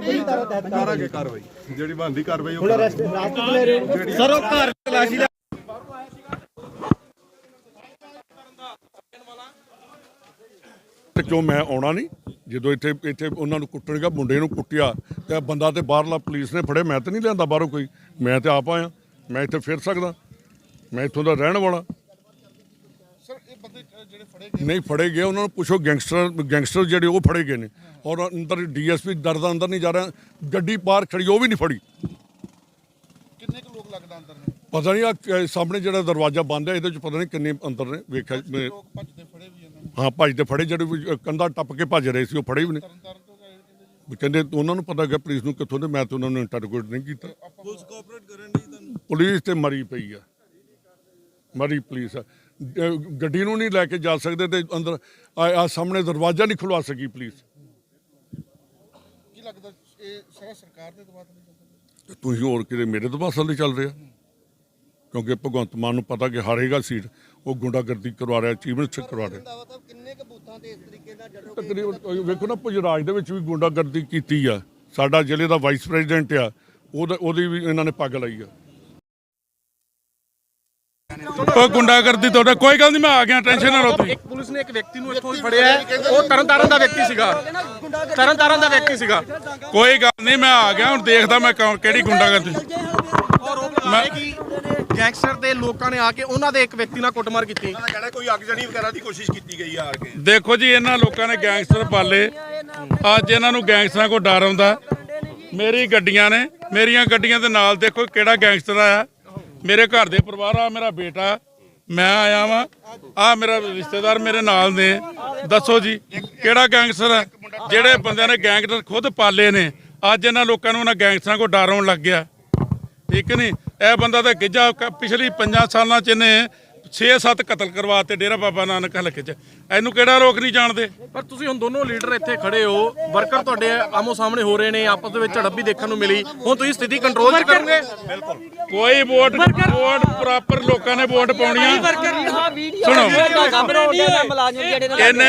ਕਰਾਂਗੇ ਕਾਰਵਾਈ ਜਿਹੜੀ ਬਣਦੀ ਕਾਰਵਾਈ ਉਹ ਕਰਾਂਗੇ। ਸਰ ਉਹ ਘਰ ਤਲਾਸ਼ੀ ਤੇ ਕਿਉਂ ਮੈਂ ਆਉਣਾ ਨਹੀਂ? ਜਦੋਂ ਇੱਥੇ ਇੱਥੇ ਉਹਨਾਂ ਨੂੰ ਕੁੱਟਣਗਾ ਮੁੰਡੇ ਨੂੰ ਕੁੱਟਿਆ ਤੇ ਬੰਦਾ ਤੇ ਬਾਹਰਲਾ ਪੁਲਿਸ ਨੇ ਫੜੇ ਮੈਂ ਤਾਂ ਨਹੀਂ ਲਿਆਂਦਾ ਬਾਹਰੋਂ ਕੋਈ। ਮੈਂ ਤੇ ਆਪ ਆਇਆ ਮੈਂ ਇੱਥੇ ਫਿਰ ਸਕਦਾ। ਮੈਂ ਇੱਥੋਂ ਦਾ ਰਹਿਣ ਵਾਲਾ। ਸਰ ਇਹ ਬੰਦੇ ਜਿਹੜੇ ਫੜੇ ਨਹੀਂ ਫੜੇ ਗਏ ਉਹਨਾਂ ਨੂੰ ਪੁੱਛੋ ਗੈਂਗਸਟਰ ਗੈਂਗਸਟਰ ਜਿਹੜੇ ਉਹ ਫੜੇ ਗਏ ਨੇ। ਔਰ ਅੰਦਰ ਡੀਐਸਪੀ ਦਰਦਾ ਅੰਦਰ ਨਹੀਂ ਜਾ ਰਿਹਾ ਗੱਡੀ ਪਾਰ ਖੜੀ ਉਹ ਵੀ ਨਹੀਂ ਫੜੀ। ਕਿੰਨੇ ਕੁ ਲੋਕ ਲੱਗਦਾ ਅੰਦਰ ਨੇ? ਪਤਾ ਨਹੀਂ ਆ ਸਾਹਮਣੇ ਜਿਹੜਾ ਦਰਵਾਜ਼ਾ ਬੰਦ ਹੈ ਇਹਦੇ ਚ ਪਤਾ ਨਹੀਂ ਕਿੰਨੇ ਅੰਦਰ ਨੇ ਵੇਖਿਆ ਮੈਂ- ਲੋਕ ਭੱਜਦੇ ਫੜੇ ਵੀ ਇਹਨਾਂ ਨੂੰ। ਹਾਂ ਭੱਜਦੇ ਫੜੇ ਜਿਹੜੇ ਕੰਧਾ ਟੱਪ ਕੇ ਭੱਜ ਰਹੇ ਸੀ ਉਹ ਫੜੇ ਵੀ ਨੇ। ਤਰਨ ਤਾਰਨ ਤੋਂ ਗਏ ਕਹਿੰਦੇ ਜੀ? ਵੀ ਕਹਿੰਦੇ ਉਹਨਾਂ ਨੂੰ ਪਤਾ ਗਿਆ ਪੁਲਿਸ ਨੂੰ ਕਿੱਥੋਂ ਦੇ ਮੈਂ ਤਾਂ ਉਹਨਾਂ ਨੂੰ ਇੰਟਰੋਗੇਟ ਨਹੀਂ ਕੀਤਾ। ਪੁਲਿਸ ਕੋਆਪਰੇਟ ਕਰਨ ਦੀ ਤੁਹਾਨੂੰ? ਪੁਲਿਸ ਤੇ ਮਰੀ ਪਈ ਆ। ਮਰੀ ਪੁਲਿਸ ਆ। ਗੱਡੀ ਨੂੰ ਨਹੀਂ ਲੈ ਕੇ ਜਾ ਸਕਦੇ ਤੇ ਅੰਦਰ ਆ ਸਾਹਮਣੇ ਦਰਵਾਜ਼ਾ ਨਹੀਂ ਖੁਲਵਾ ਸਕੀ ਪੁਲਿਸ ਕੀ ਲੱਗਦਾ ਇਹ ਸਾਰਾ ਸਰਕਾਰ ਦੇ ਦਬਾਅ ਤੇ ਤੁਸੀਂ ਹੋਰ ਕਿਤੇ ਮੇਰੇ ਪਾਸਾ ਨਹੀਂ ਚੱਲ ਰਿਹਾ? ਕਿਉਂਕਿ ਭਗਵੰਤ ਮਾਨ ਨੂੰ ਪਤਾ ਕਿ ਹਾਰੇਗਾ ਸੀਟ ਉਹ ਗੁੰਡਾਗਰਦੀ ਕਰਵਾ ਰਿਹਾ ਚੀਫ ਮਿਨਿਸਟਰ ਕਰਵਾ ਰਿਹਾ। ਕਿੰਨੇ ਕ ਬੂਥਾਂ ਤੇ ਇਸ ਤਰੀਕੇ ਨਾਲ ਜੜੋ ਤਕਰੀਬਨ ਵੇਖੋ ਨਾ ਪੁਜਰਾਜ ਦੇ ਵਿੱਚ ਵੀ ਗੁੰਡਾਗਰਦੀ ਕੀਤੀ ਆ। ਸਾਡਾ ਜ਼ਿਲ੍ਹੇ ਦਾ ਵਾਈਸ ਪ੍ਰੈਜ਼ੀਡੈਂਟ ਆ ਉਹਦਾ ਉਹਦੀ ਵੀ ਇਹਨਾਂ ਨੇ ਪੱਗ ਲਾਈ ਆ। ਉਹ ਗੁੰਡਾਗਰਦੀ ਤੁਹਾਡਾ ਕੋਈ ਗੱਲ ਨਹੀਂ ਮੈਂ ਆ ਗਿਆ ਟੈਨਸ਼ਨ ਨਾ ਲਓ ਤੁਸੀਂ। ਇੱਕ ਪੁਲਿਸ ਨੇ ਇੱਕ ਵਿਅਕਤੀ ਨੂੰ ਇੱਥੋਂ ਹੀ ਫੜਿਆ ਹੈ। ਉਹ ਤਰਨਤਾਰਨ ਦਾ ਵਿਅਕਤੀ ਸੀਗਾ। ਤਰਨਤਾਰਨ ਦਾ ਵਿਅਕਤੀ ਸੀਗਾ। ਕੋਈ ਗੱਲ ਨਹੀਂ ਮੈਂ ਆ ਗਿਆ ਹੁਣ ਦੇਖਦਾ ਮੈਂ ਕੌਣ- ਕਿਹੜੀ ਗੁੰਡਾਗਰਦੀ। ਔਰ ਉਹ ਬਤਾ ਕਿ ਗੈਂਗਸਟਰ ਦੇ ਲੋਕਾਂ ਨੇ ਆ ਕੇ ਉਹਨਾਂ ਦੇ ਇੱਕ ਵਿਅਕਤੀ ਨਾਲ ਕੁੱਟਮਾਰ ਕੀਤੀ। ਕਹਿਣਾ ਕੋਈ ਅਗਜਣੀ ਵਗੈਰਾ ਦੀ ਕੋਸ਼ਿਸ਼ ਕੀਤੀ ਗਈ ਆ ਆ ਕੇ। ਦੇਖੋ ਜੀ ਇਹਨਾਂ ਲੋਕਾਂ ਨੇ ਗੈਂਗਸਟਰ ਪਾਲੇ। ਅੱਜ ਇਹਨਾਂ ਨੂੰ ਗੈਂਗਸਟਰਾਂ ਕੋ ਡਰ ਆਉਂਦਾ। ਮੇਰੀ ਗੱਡੀਆਂ ਨੇ ਮੇਰੀਆਂ ਗੱਡੀਆਂ ਦੇ ਨਾਲ ਦੇਖੋ ਕਿਹੜਾ ਗੈਂਗਸਟਰ ਆਇਆ। ਮੇਰੇ ਘਰ ਦੇ ਪਰਿਵਾਰ ਆ, ਮੇਰਾ ਬੇਟਾ, ਮੈਂ ਆਇਆ ਵਾਂ। ਆ ਮੇਰਾ ਰਿਸ਼ਤੇਦਾਰ ਮੇਰੇ ਨਾਲ ਨੇ। ਦੱਸੋ ਜੀ, ਕਿਹੜਾ ਗੈਂਗਸਟਰ ਹੈ ਜਿਹੜੇ ਬੰਦਿਆਂ ਨੇ ਗੈਂਗਸਟਰ ਖੁਦ ਪਾਲੇ ਨੇ। ਅੱਜ ਇਹਨਾਂ ਲੋਕਾਂ ਨੂੰ ਉਹਨਾਂ ਗੈਂਗਸਟਰਾਂ ਕੋ ਡਰ ਆਉਣ ਲੱਗ ਗਿਆ। ਠੀਕ ਨਹੀਂ? ਇਹ ਬੰਦਾ ਤਾਂ ਗਿੱਜਾ ਪਿਛਲੀ 5 ਸਾਲਾਂ ਚ ਇਹਨੇ 6-7 ਕਤਲ ਕਰਵਾਤੇ ਡੇਰਾ ਬਾਬਾ ਨਾਨਕ ਹਲਕੇ ਚ। ਇਹਨੂੰ ਕਿਹੜਾ ਰੋਕ ਨਹੀਂ ਜਾਣਦੇ? ਪਰ ਤੁਸੀਂ ਹੁਣ ਦੋਨੋਂ ਲੀਡਰ ਇੱਥੇ ਖੜੇ ਹੋ। ਵਰਕਰ ਤੁਹਾਡੇ ਆਮੋ ਸਾਹਮਣੇ ਹੋ ਰਹੇ ਨੇ ਆਪਸ ਦੇ ਵਿੱਚ ਝੜਪ ਵੀ ਦੇਖਣ ਨੂੰ ਮਿਲੀ। ਹੁਣ ਤੁਸੀਂ ਸਥਿਤੀ ਕੰਟਰੋਲ 'ਚ ਕਰੋਗੇ? ਕੋਈ ਵੋਟ ਵੋਟ ਪ੍ਰੋਪਰ ਲੋਕਾਂ ਨੇ ਵੋਟ ਪਾਉਣੀ ਆ। ਸੁਣੋ। ਇਹਨੇ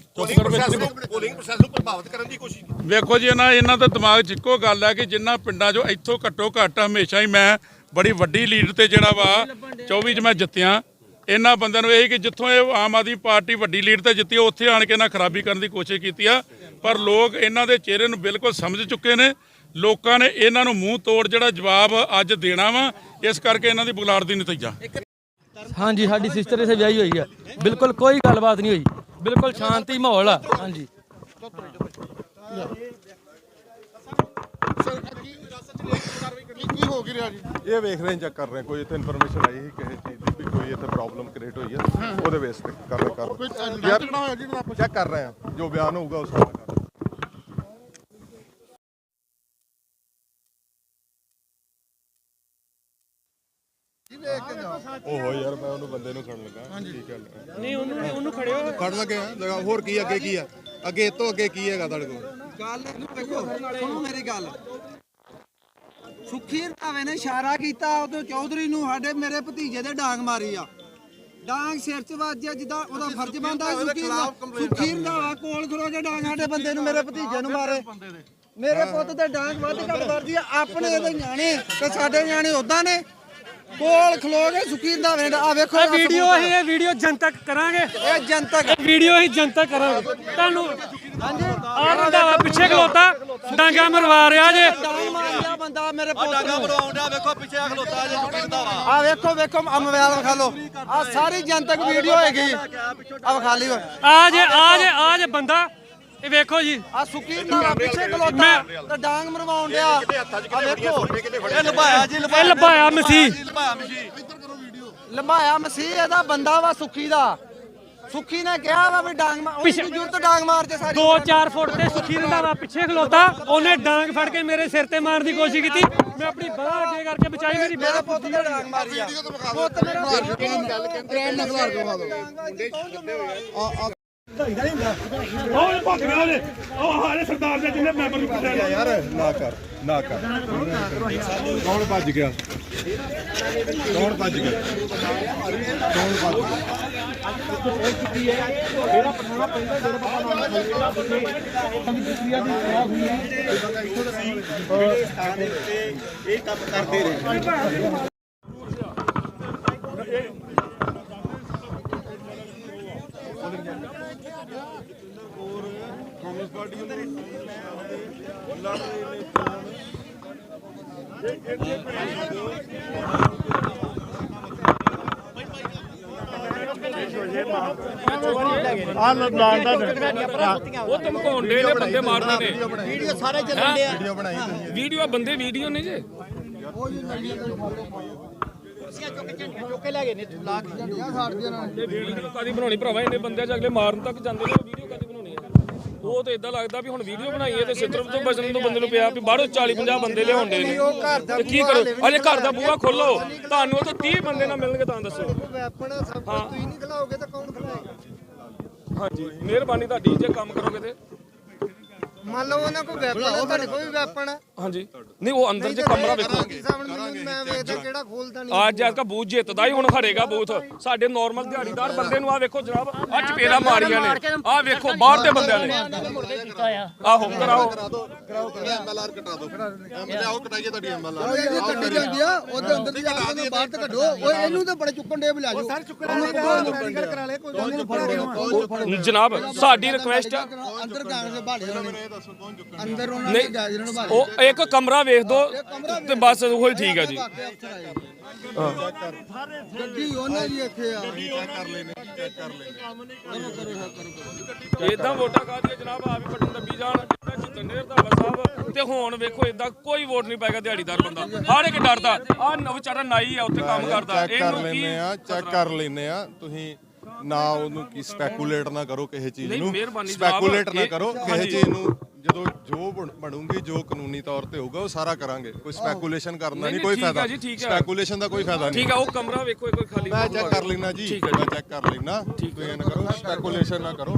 ਪੋਲਿੰਗ ਪ੍ਰੋਸੈਸ ਨੂੰ ਪ੍ਰਭਾਵਿਤ ਕਰਨ ਦੀ ਕੋਸ਼ਿਸ਼ ਕੀਤੀ। ਵੇਖੋ ਜੀ ਇਹਨਾਂ ਇਹਨਾਂ ਦਾ ਦਿਮਾਗ 'ਚ ਇੱਕੋ ਗੱਲ ਹੈ ਕਿ ਜਿੰਨਾ ਪਿੰਡਾਂ 'ਚੋਂ ਇੱਥੋਂ ਘੱਟੋ ਘੱਟ ਹਮੇਸ਼ਾ ਹੀ ਮੈਂ ਬੜੀ ਵੱਡੀ ਲੀਡ ਤੇ ਜਿਹੜਾ ਵਾ 24 'ਚ ਮੈਂ ਜਿੱਤਿਆ। ਇਹਨਾਂ ਬੰਦਿਆਂ ਨੂੰ ਇਹ ਕਿ ਜਿੱਥੋਂ ਇਹ ਆਮ ਆਦਮੀ ਪਾਰਟੀ ਵੱਡੀ ਲੀਡ ਤੇ ਜਿੱਤੀ ਉੱਥੇ ਆਣ ਕੇ ਇਹਨਾਂ ਖਰਾਬੀ ਕਰਨ ਦੀ ਕੋਸ਼ਿਸ਼ ਕੀਤੀ ਆ। ਪਰ ਲੋਕ ਇਹਨਾਂ ਦੇ ਚਿਹਰੇ ਨੂੰ ਬਿਲਕੁਲ ਸਮਝ ਚੁੱਕੇ ਨੇ। ਲੋਕਾਂ ਨੇ ਇਹਨਾਂ ਨੂੰ ਮੂੰਹ ਤੋੜ ਜਿਹੜਾ ਜਵਾਬ ਅੱਜ ਦੇਣਾ ਵਾ ਇਸ ਕਰਕੇ ਇਹਨਾਂ ਦੀ ਬੁਲਾਰ ਦੀ ਨਤੀਜਾ। ਹਾਂਜੀ ਸਾਡੀ ਸਿਸਟਰ ਇਸੇ ਵਿਆਹੀ ਹੋਈ ਹੈ ਬਿਲਕੁਲ ਕੋਈ ਗੱਲਬਾਤ ਨਹੀਂ ਹੋਈ। ਬਿਲਕੁਲ ਸ਼ਾਂਤੀ ਮਾਹੌਲ ਆ। ਹਾਂਜੀ। ਕੀ ਕੀ ਹੋ ਕੀ ਰਿਹਾ ਜੀ ਇਹ ਵੇਖ ਰਹੇ ਚੈੱਕ ਕਰ ਰਹੇ ਹਾਂ। ਕੋਈ ਇੱਥੇ ਇਨਫੋਰਮੇਸ਼ਨ ਆਈ ਸੀ ਕਿਸੇ ਚੀਜ਼ ਦੀ ਵੀ ਕੋਈ ਇੱਥੇ ਪ੍ਰੋਬਲਮ ਕ੍ਰੀਏਟ ਹੋਈ ਹੈ। ਉਹਦੇ ਬੇਸ ਤੇ ਕਰ ਰਹੇ ਕਰ ਕੋਈ ਰਹੇ ਯਾਰ ਕਿਹੜਾ ਹੋਇਆ ਜੀ ਆਪਾਂ ਚੈੱਕ ਕਰ ਰਹੇ ਹਾਂ। ਜੋ ਬਿਆਨ ਹੋਊਗਾ ਉਸ ਹਿਸਾਬ ਨਾਲ ਕਰ ਰਹੇ ਹਾਂ। ਓਹੋ ਯਾਰ ਮੈਂ ਉਹਨੂੰ ਬੰਦੇ ਨੂੰ ਖੜਨ ਲੱਗਾ। ਕੀ ਗੱਲ ਹੈ? ਨਹੀਂ ਉਹਨੂੰ ਉਹਨੂੰ ਖੜਿਓ। ਖੜ ਲੱਗੇ ਆ ਲਗਾ ਹੋਰ ਕੀ ਅੱਗੇ ਕੀ ਆ? ਅੱਗੇ ਇਹ ਤੋਂ ਅੱਗੇ ਕੀ ਹੈਗਾ ਤੁਹਾਡੇ ਕੋਲ? ਗੱਲ ਨੂੰ ਦੇਖੋ ਸੁਣੋ ਮੇਰੀ ਗੱਲ। ਸੁਖੀ ਰੰਧਾਵੇ ਨੇ ਇਸ਼ਾਰਾ ਕੀਤਾ ਉਦੋਂ ਚੌਧਰੀ ਨੂੰ ਸਾਡੇ ਮੇਰੇ ਭਤੀਜੇ ਦੇ ਡਾਂਗ ਮਾਰੀ ਆ। ਡਾਂਗ ਸਿਰ 'ਚ ਵੱਜਿਆ ਜਿੱਦਾਂ ਉਹਦਾ ਫਰਜ਼ ਬਣਦਾ ਸੁਖੀ ਸੁਖੀ ਰੰਧਾਵਾ ਕੋਲ ਖਲੋ ਕੇ ਡਾਂਗ ਸਾਡੇ ਬੰਦੇ ਨੂੰ ਮੇਰੇ ਭਤੀਜੇ ਨੂੰ ਮਾਰੇ। ਮੇਰੇ ਪੁੱਤ ਤੇ ਡਾਂਗ ਵੱਧ ਘੱਟ ਵਰਦੀ ਆ ਆਪਣੇ ਇਹਦੇ ਨਿਆਣੇ ਤੇ ਸਾਡੇ ਨਿਆਣੇ ਉਦਾਂ ਨੇ। ਕੋਲ ਖਲੋ ਕੇ ਸੁੱਕੀ ਰੰਧਾਵੇ ਨੇ ਆ ਵੇਖੋ ਇਹ ਵੀਡੀਓ ਅਸੀਂ ਇਹ ਵੀਡੀਓ ਜਨਤਕ ਕਰਾਂਗੇ। ਇਹ ਜਨਤਕ ਇਹ ਵੀਡੀਓ ਅਸੀਂ ਜਨਤਕ ਕਰਾਂਗੇ। ਤੁਹਾਨੂੰ ਆ ਰੰਧਾਵਾ ਪਿੱਛੇ ਖਲੋਤਾ। ਡਾਂਗਾ ਮਰਵਾ ਰਿਹਾ ਜੇ। ਬੰਦਾ ਮੇਰੇ ਡਾਂਗਾ ਵੇਖੋ ਪਿੱਛੇ ਆ ਖਲੋਤਾ ਜੇ ਆ ਵੇਖੋ ਵੇਖੋ ਆ ਮੋਬਾਈਲ ਵਿਖਾ ਲਓ। ਆ ਸਾਰੀ ਜਨਤਕ ਵੀਡੀਓ ਹੈਗੀ। ਆ ਵਿਖਾ ਲਈ ਆ ਜੇ ਆ ਜੇ ਆ ਜੇ ਬੰਦਾ ਇਹ ਵੇਖੋ ਜੀ। ਆ ਸੁੱਕੀ ਰੰਧਾਵਾ ਪਿੱਛੇ ਖਲੋਤਾ। ਤੇ ਡਾਂਗ ਮਰਵਾਉਣ ਡਿਆ। ਆ ਵੇਖੋ। ਇਹ ਲਭਾਇਆ ਜੀ ਇਹ ਲਭਾਇਆ ਮਸੀਹ। ਲਭਾਇਆ ਮਸ਼ੀ ਲੰਬਾਇਆ ਮਸੀਹ। ਇਹਦਾ ਬੰਦਾ ਵਾ ਸੁੱਖੀ ਦਾ। ਸੁੱਖੀ ਨੇ ਕਿਹਾ ਵਾ ਵੀ ਡਾਂਗ ਮਾਰ ਉਹਦੀ ਜੁਰਤ ਡਾਂਗ ਮਾਰ ਤੇ ਸਾਰੀ। 2-4 ਫੁੱਟ ਤੇ ਸੁੱਖੀ ਰੰਧਾਵਾ ਪਿੱਛੇ ਖਲੋਤਾ। ਉਹਨੇ ਡਾਂਗ ਫੜ ਕੇ ਮੇਰੇ ਸਿਰ ਤੇ ਮਾਰਨ ਦੀ ਕੋਸ਼ਿਸ਼ ਕੀਤੀ। ਮੈਂ ਆਪਣੀ ਬਾਹ ਅੱਗੇ ਕਰਕੇ ਬਚਾਈ ਮੇਰੀ ਮੇਰੇ ਪੁੱਤ ਨੇ ਡਾਂਗ ਮਾਰੀ ਆ। ਪੁੱਤ ਮੇਰਾ ਯਾਰ ਨਾ ਕਰ ਨਾ ਕਰ। ਕੌਣ ਭੱਜ ਗਿਆ? ਕੌਣ ਭੱਜ ਗਿਆ? ਕੌਣ ਭੱਜ ਗਿਆ? ਉਹ ਧਮਕਾਉਂਦੇ ਨੇ ਬੰਦੇ ਮਾਰਦੇ ਨੇ। ਵੀਡੀਓ ਸਾਰੇ ਚੱਲਣ ਦੇ ਵੀਡੀਓ ਬਣਾਈ ਵੀਡੀਓ ਬੰਦੇ ਵੀਡੀਓ ਨੇ ਜੇ। ਤੇ ਵੀਡੀਓ ਕਾਦੀ ਬਣਾਉਣੀ ਭਰਾਵਾ? ਇਹਨੇ ਬੰਦਿਆਂ ਚ ਅਗਲੇ ਮਾਰਨ ਤੱਕ ਜਾਂਦੇ ਨੇ ਵੀਡੀਓ ਕਾਦੀ ਬਣਾਉਣੀ ਹੈ ਉਹ ਤੇ ਇਦਾਂ ਲੱਗਦਾ ਵੀ ਹੁਣ ਵੀਡੀਓ ਬਣਾਈਏ ਤੇ ਸਿੱਧਰ ਤੋਂ ਬਚਣ ਤੋਂ ਬੰਦੇ ਨੂੰ ਪਿਆ ਵੀ ਬਾਹਰੋਂ 40 50 ਬੰਦੇ ਲਿਆਉਂਦੇ ਨੇ। ਤੇ ਕੀ ਕਰੋ? ਅਜੇ ਘਰ ਦਾ ਬੂਹਾ ਖੋਲੋ। ਤੁਹਾਨੂੰ ਉਹ ਤੋਂ 30 ਬੰਦੇ ਨਾ ਮਿਲਣਗੇ ਤਾਂ ਦੱਸੋ। ਵੈਪਨ ਸਭ ਕੁਝ ਤੁਸੀਂ ਨਹੀਂ ਖਿਲਾਓਗੇ ਤਾਂ ਕੌਣ ਖਿਲਾਏਗਾ? ਹਾਂਜੀ ਮਿਹਰਬਾਨੀ ਤੁਹਾਡੀ ਜੇ ਕੰਮ ਕਰੋਗੇ ਤੇ। ਮੰਨ ਲਓ ਉਹਨਾਂ ਕੋਲ ਵੈਪਨ ਹੈ ਤੁਹਾਡੇ ਕੋਲ ਵੀ ਵੈਪਨ ਹੈ। ਹਾਂਜੀ। ਨਹੀਂ ਉਹ ਅੰਦਰ ਜੇ ਕਮਰਾ ਵੇਖੋ। ਸਾਹਮਣੇ ਮੈਂ ਵੇਖਦਾ ਕਿਹੜਾ ਖੋਲਦਾ ਨਹੀਂ। ਅੱਜ ਅੱਜ ਕਾ ਬੂਥ ਜਿੱਤਦਾ ਹੀ ਹੁਣ ਹਰੇਗਾ ਬੂਥ। ਸਾਡੇ ਨਾਰਮਲ ਦਿਹਾੜੀਦਾਰ ਬੰਦੇ ਨੂੰ ਆ ਵੇਖੋ ਜਨਾਬ ਆ ਚਪੇੜਾ ਮਾਰੀਆਂ ਨੇ। ਆ ਵੇਖੋ ਬਾਹਰ ਦੇ ਬੰਦਿਆਂ ਨੇ। ਆਹੋ ਕਰਾਓ। ਐਮਐਲਆਰ ਕਟਾ ਦਿਓ ਐਮਐਲਆਰ ਆਓ ਕਟਾਈਏ ਤੁਹਾਡੀ ਐਮਐਲਆਰ ਇਹ ਕੱਢੀ ਜਾਂਦੀ ਆ ਉਹਦੇ ਅੰਦਰ ਦੀ ਜਾ ਕੇ ਬਾਹਰ ਤੇ ਕੱਢੋ। ਉਹ ਇਹਨੂੰ ਤਾਂ ਬੜੇ ਚੁੱਕਣ ਦੇ ਬੁਲਾ ਜਾਓ। ਸਰ ਚੁੱਕਣ ਮੈਡੀਕਲ ਕਰਾ ਲੈ ਕੋਈ ਗੱਲ ਨਹੀਂ ਜਨਾਬ ਸਾਡੀ ਰਿਕੁਐਸਟ ਆ। ਅੰਦਰ ਕਾਂਗਰਸ ਦੇ। ਅੰਦਰ ਉਹਨਾਂ ਨਹੀਂ ਜਾਇਜ਼ ਨੂੰ ਉਹ ਇੱਕ ਕਮਰਾ ਵੇਖ ਦੋ ਤੇ ਬਸ ਉਹ ਹੀ ਠੀਕ ਆ ਜੀ। ਗੱਡੀ ਉਹਨਾਂ ਦੀ ਇੱਥੇ ਆ। ਇਦਾਂ ਵੋਟਾਂ ਕਾਦੀਆਂ ਜਨਾਬ? ਆ ਵੀ ਬਟਨ ਦੱਬੀ ਜਾਣ। ਜਿੱਦਾਂ ਜਿੱਤਨੇਰ ਦਾ ਸਾਹਿਬ ਤੇ ਹੁਣ ਵੇਖੋ ਇਦਾਂ ਕੋਈ ਵੋਟ ਨਹੀਂ ਪਾਏਗਾ ਦਿਹਾੜੀਦਾਰ ਬੰਦਾ। ਹਰ ਇੱਕ ਡਰਦਾ। ਆ ਵਿਚਾਰਾ ਨਾਈ ਆ ਉੱਥੇ ਕੰਮ ਕਰਦਾ। ਚੈੱਕ ਕਰ ਇਹਨੂੰ ਕੀ ਲੈਨੇ ਆ ਚੈੱਕ ਕਰ ਲੈਨੇ ਆ। ਤੁਸੀਂ ਨਾ ਉਹਨੂੰ ਕੀ ਸਪੈਕੂਲੇਟ ਨਾ ਕਰੋ ਕਿਸੇ ਚੀਜ਼ ਨਹੀਂ, ਨੂੰ। ਮਿਹਰਬਾਨੀ ਜਨਾਬ, ਸਪੈਕੂਲੇਟ ਨਾ ਇਹ- ਕਰੋ ਕਿਸੇ ਹਾਂਜੀ। ਚੀਜ਼ ਨੂੰ। ਜਦੋਂ ਜੋ ਬਣ- ਬਣੂਗੀ ਜੋ ਕਾਨੂੰਨੀ ਤੌਰ ਤੇ ਹੋਊਗਾ ਉਹ ਸਾਰਾ ਕਰਾਂਗੇ। ਕੋਈ ਸਪੈਕੂਲੇਸ਼ਨ ਕਰਨਾ ਨਹੀਂ, ਨਹੀਂ ਕੋਈ ਠੀਕ ਆ ਫਾਇਦਾ ਜੀ, ਠੀਕ ਆ। ਸਪੈਕੂਲੇਸ਼ਨ ਦਾ ਕੋਈ ਫਾਇਦਾ ਨਹੀਂ। ਠੀਕ ਆ ਉਹ ਕਮਰਾ ਵੇਖੋ ਇੱਕ ਵਾਰ ਖਾਲੀ ਮੈਂ ਚੈੱਕ ਕਰ ਲੈਣਾ ਜੀ। ਠੀਕ। ਮੈਂ ਚੈੱਕ ਕਰ ਲੈਣਾ ਤੁਸੀਂ ਇਹ ਨਾ ਕਰੋ ਸਪੈਕੂਲੇਸ਼ਨ ਨਾ ਕਰੋ।